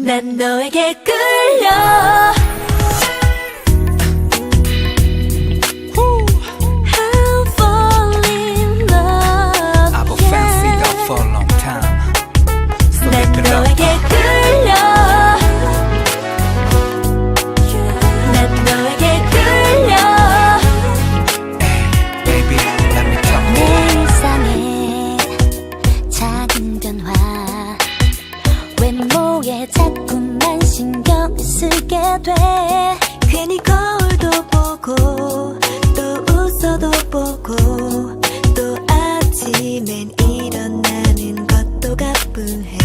난 너에게 끌려 자꾸만 신경 쓰게 돼. 괜히 거울도 보고 또 웃어도 보고 또 아침엔 일어나는 것도 가뿐해